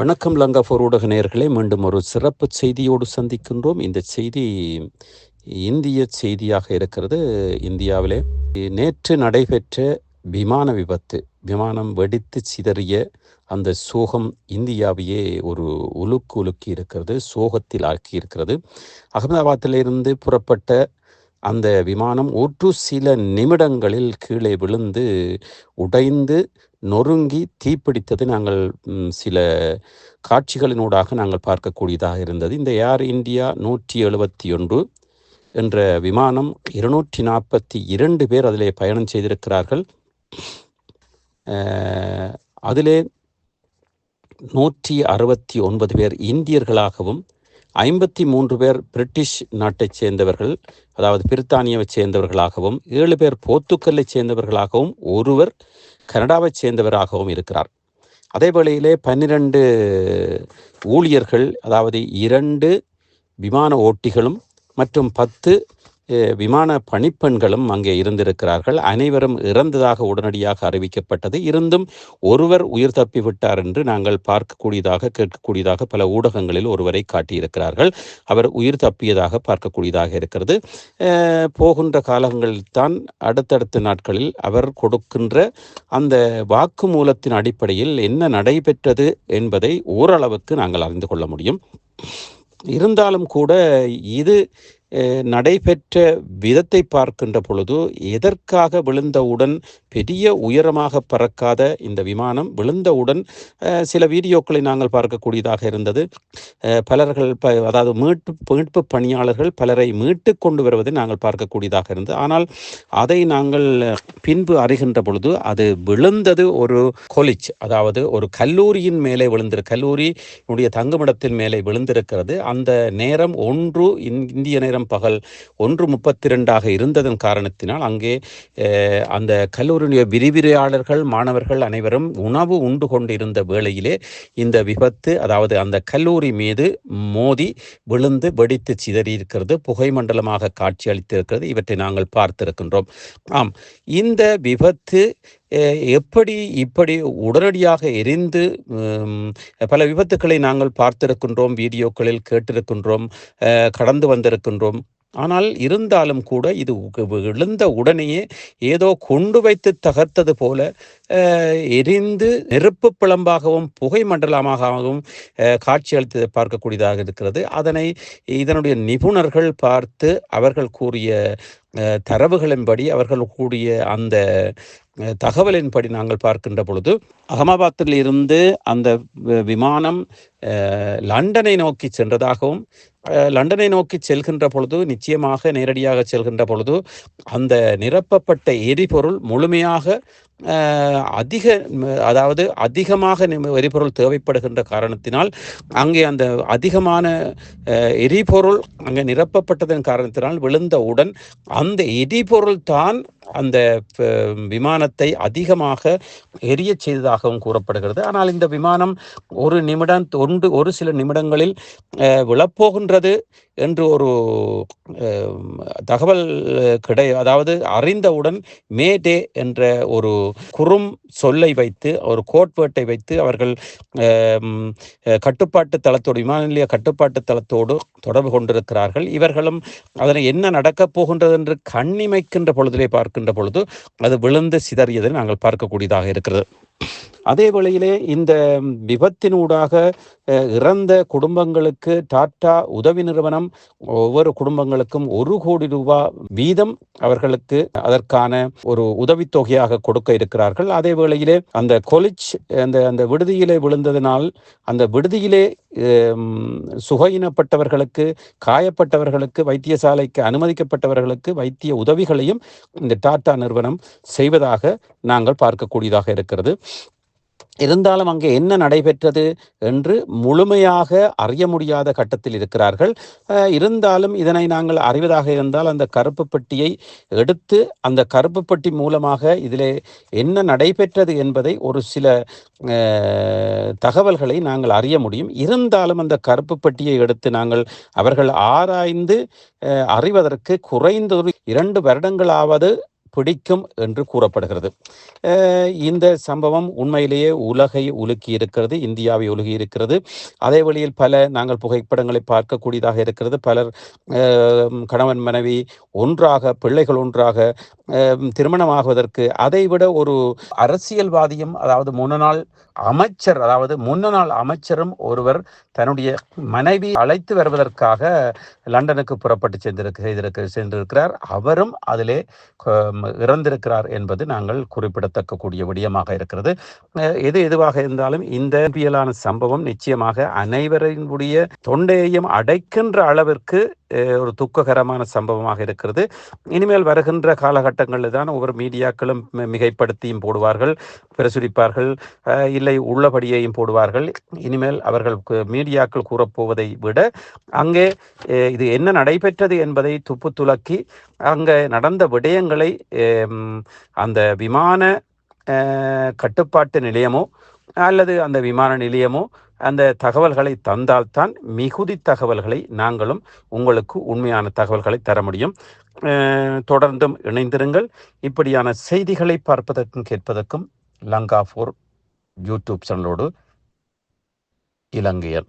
வணக்கம் லங்கா ஃபோர் ஊடக நேர்களே மீண்டும் ஒரு சிறப்பு செய்தியோடு சந்திக்கின்றோம். இந்த செய்தி இந்திய செய்தியாக இருக்கிறது. இந்தியாவிலே நேற்று நடைபெற்ற விமான விபத்து விமானம் வெடித்து சிதறிய அந்த சோகம் இந்தியாவையே ஒரு உலுக்கு உலுக்கி இருக்கிறது சோகத்தில் ஆக்கி இருக்கிறது. அகமதாபாத்திலிருந்து புறப்பட்ட அந்த விமானம் ஒரு சில நிமிடங்களில் கீழே விழுந்து உடைந்து நொறுங்கி தீப்பிடித்தது நாங்கள் சில காட்சிகளினூடாக நாங்கள் பார்க்கக்கூடியதாக இருந்தது. இந்த ஏர் இந்தியா நூற்றி எழுபத்தி ஒன்று என்ற விமானம் இருநூற்றி நாற்பத்தி இரண்டு பேர் அதிலே பயணம் செய்திருக்கிறார்கள். அதிலே நூற்றி அறுபத்தி ஒன்பது பேர் இந்தியர்களாகவும் ஐம்பத்தி மூன்று பேர் பிரிட்டிஷ் நாட்டைச் சேர்ந்தவர்கள் அதாவது பிரித்தானியாவைச் சேர்ந்தவர்களாகவும் ஏழு பேர் போர்த்துக்கல்லைச் சேர்ந்தவர்களாகவும் ஒருவர் கனடாவைச் சேர்ந்தவராகவும் இருக்கிறார். அதே வேளையிலே பன்னிரண்டு ஊழியர்கள் அதாவது இரண்டு விமான ஓட்டிகளும் மற்றும் பத்து விமான பணிப்பெண்களும் அங்கே இருந்திருக்கிறார்கள். அனைவரும் இறந்ததாக உடனடியாக அறிவிக்கப்பட்டது. இருந்தும் ஒருவர் உயிர் தப்பிவிட்டார் என்று நாங்கள் பார்க்கக்கூடியதாக கேட்கக்கூடியதாக பல ஊடகங்களில் ஒருவரை காட்டியிருக்கிறார்கள். அவர் உயிர் தப்பியதாக பார்க்கக்கூடியதாக இருக்கிறது. போகின்ற காலங்களில் தான் அடுத்தடுத்த நாட்களில் அவர் கொடுக்கின்ற அந்த வாக்குமூலத்தின் அடிப்படையில் என்ன நடைபெற்றது என்பதை ஓரளவுக்கு நாங்கள் அறிந்து கொள்ள முடியும். இருந்தாலும் கூட இது நடைபெற்ற விதத்தை பார்க்கின்ற பொழுது எதற்காக விழுந்தவுடன் பெரிய உயரமாக பறக்காத இந்த விமானம் விழுந்தவுடன் சில வீடியோக்களை நாங்கள் பார்க்கக்கூடியதாக இருந்தது. பலர்கள் ப அதாவது மீட்பு மீட்பு பணியாளர்கள் பலரை மீட்டு கொண்டு வருவதை நாங்கள் பார்க்கக்கூடியதாக இருந்தது. ஆனால் அதை நாங்கள் பின்பு அறிகின்ற பொழுது அது விழுந்தது ஒரு கொலிச் அதாவது ஒரு கல்லூரியின் மேலே விழுந்திரு கல்லூரியினுடைய தங்குமிடத்தின் மேலே விழுந்திருக்கிறது. அந்த நேரம் ஒன்று இந்திய நேரம் பகல் ஒன்று முப்பத்தி ரெண்டாக இருந்ததன் காரணத்தினால் அங்கே அந்த கல்லூரியுடைய விரிவிரையாளர்கள் மாணவர்கள் அனைவரும் உணவு உண்டு கொண்டிருந்த வேளையிலே இந்த விபத்து அதாவது அந்த கல்லூரி மீது மோதி விழுந்து வெடித்து சிதறி இருக்கிறது புகை மண்டலமாக இவற்றை நாங்கள் பார்த்திருக்கின்றோம். ஆம் இந்த விபத்து எப்படி இப்படி உடனடியாக எரிந்து பல விபத்துக்களை நாங்கள் பார்த்திருக்கின்றோம் வீடியோக்களில் கேட்டிருக்கின்றோம் கடந்து வந்திருக்கின்றோம். ஆனால் இருந்தாலும் கூட இது விழுந்த உடனேயே ஏதோ கொண்டு வைத்து தகர்த்தது போல எரிந்து நெருப்பு பிளம்பாகவும் புகை மண்டலமாகவும் காட்சியளித்து பார்க்கக்கூடியதாக இருக்கிறது. அதனை இதனுடைய நிபுணர்கள் பார்த்து அவர்கள் கூறிய தரவுகளின்படி அவர்கள் கூடிய அந்த தகவலின்படி நாங்கள் பார்க்கின்ற பொழுது அகமதாபாத்தில் இருந்து அந்த விமானம் லண்டனை நோக்கி சென்றதாகவும் லண்டனை நோக்கி செல்கின்ற பொழுது நிச்சயமாக நேரடியாக செல்கின்ற பொழுது அந்த நிரப்பப்பட்ட எரிபொருள் முழுமையாக அதிக அதாவது அதிகமாக எரிபொருள் தேவைப்படுகின்ற காரணத்தினால் அங்கே அந்த அதிகமான எரிபொருள் அங்கே நிரப்பப்பட்டதன் காரணத்தினால் விழுந்தவுடன் அந்த எரிபொருள் தான் அந்த விமானத்தை அதிகமாக எரியச் செய்ததாகவும் கூறப்படுகிறது. ஆனால் இந்த விமானம் ஒரு நிமிடம் ஒன்று ஒரு சில நிமிடங்களில் விழப்போகின்றது என்று ஒரு தகவல் கிடை அதாவது அறிந்தவுடன் மே டே என்ற ஒரு குறும் சொல்லை வைத்து ஒரு கோட்வேட்டை வைத்து அவர்கள் கட்டுப்பாட்டு தளத்தோடு விமான நிலைய கட்டுப்பாட்டு தளத்தோடு தொடர்பு கொண்டிருக்கிறார்கள். இவர்களும் அதனை என்ன நடக்கப் போகின்றது என்று கண்ணிமைக்கின்ற பொழுதிலே பார்க்கின்ற பொழுது அது விழுந்து சிதறியதை நாங்கள் பார்க்கக்கூடியதாக இருக்கிறது. அதே வேளையிலே இந்த விபத்தினூடாக இறந்த குடும்பங்களுக்கு டாட்டா உதவி நிறுவனம் ஒவ்வொரு குடும்பங்களுக்கும் ஒரு கோடி ரூபாய் வீதம் அவர்களுக்கு அதற்கான ஒரு உதவித்தொகையாக கொடுக்க இருக்கிறார்கள். அதே வேளையிலே அந்த கொலிச் அந்த அந்த விடுதியிலே விழுந்ததினால் அந்த விடுதியிலே சுகையினப்பட்டவர்களுக்கு காயப்பட்டவர்களுக்கு வைத்தியசாலைக்கு அனுமதிக்கப்பட்டவர்களுக்கு வைத்திய உதவிகளையும் இந்த டாடா நிறுவனம் செய்வதாக நாங்கள் பார்க்கக்கூடியதாக இருக்கிறது. இருந்தாலும் அங்கே என்ன நடைபெற்றது என்று முழுமையாக அறிய முடியாத கட்டத்தில் இருக்கிறார்கள். இருந்தாலும் இதனை நாங்கள் அறிவதாக இருந்தால் அந்த கருப்பு பெட்டியை எடுத்து அந்த கருப்பு பெட்டி மூலமாக இதிலே என்ன நடைபெற்றது என்பதை ஒரு சில தகவல்களை நாங்கள் அறிய முடியும். இருந்தாலும் அந்த கருப்பு பெட்டியை எடுத்து நாங்கள் அவர்கள் ஆராய்ந்து அறிவதற்கு குறைந்த ஒரு இரண்டு வருடங்களாவது பிடிக்கும் என்று கூறப்படுகிறது. இந்த சம்பவம் உண்மையிலேயே உலகை உலுக்கி இருக்கிறது இந்தியாவை உலுகி இருக்கிறது அதே வழியில் பல நாங்கள் புகைப்படங்களை பார்க்கக்கூடியதாக இருக்கிறது. பலர் கணவன் மனைவி ஒன்றாக பிள்ளைகள் ஒன்றாக திருமணமாகுவதற்கு அதைவிட ஒரு அரசியல்வாதியும் அதாவது முன்னாள் அமைச்சர் அதாவது முன்னாள் அமைச்சரும் ஒருவர் தன்னுடைய மனைவி அழைத்து வருவதற்காக லண்டனுக்கு புறப்பட்டு சென்றிருக்க செய்திருக்க சென்றிருக்கிறார். அவரும் அதிலே இறந்திருக்கிறார் என்பது நாங்கள் குறிப்பிடத்தக்க கூடிய விடயமாக இருக்கிறது. எது எதுவாக இருந்தாலும் இந்த பியலான சம்பவம் நிச்சயமாக அனைவரினுடைய தொண்டையையும் அடைக்கின்ற அளவிற்கு ஒரு துக்ககரமான சம்பவமாக இருக்கிறது. இனிமேல் வருகின்ற காலகட்டங்களில் தான் ஒவ்வொரு மீடியாக்களும் மிகைப்படுத்தியும் போடுவார்கள் பிரசுரிப்பார்கள் இல்லை உள்ளபடியையும் போடுவார்கள். இனிமேல் அவர்கள் மீடியாக்கள் கூறப்போவதை விட அங்கே இது என்ன நடைபெற்றது என்பதை துப்பு துலக்கி அங்கே நடந்த விடயங்களை அந்த விமான கட்டுப்பாட்டு நிலையமோ அல்லது அந்த விமான நிலையமோ அந்த தகவல்களை தந்தால்தான் மிகுதி தகவல்களை நாங்களும் உங்களுக்கு உண்மையான தகவல்களை தர முடியும். தொடர்ந்தும் இணைந்திருங்கள். இப்படியான செய்திகளை பார்ப்பதற்கும் கேட்பதற்கும் லங்கா ஃபோர் யூடியூப் சேனலோடு இலங்கையன்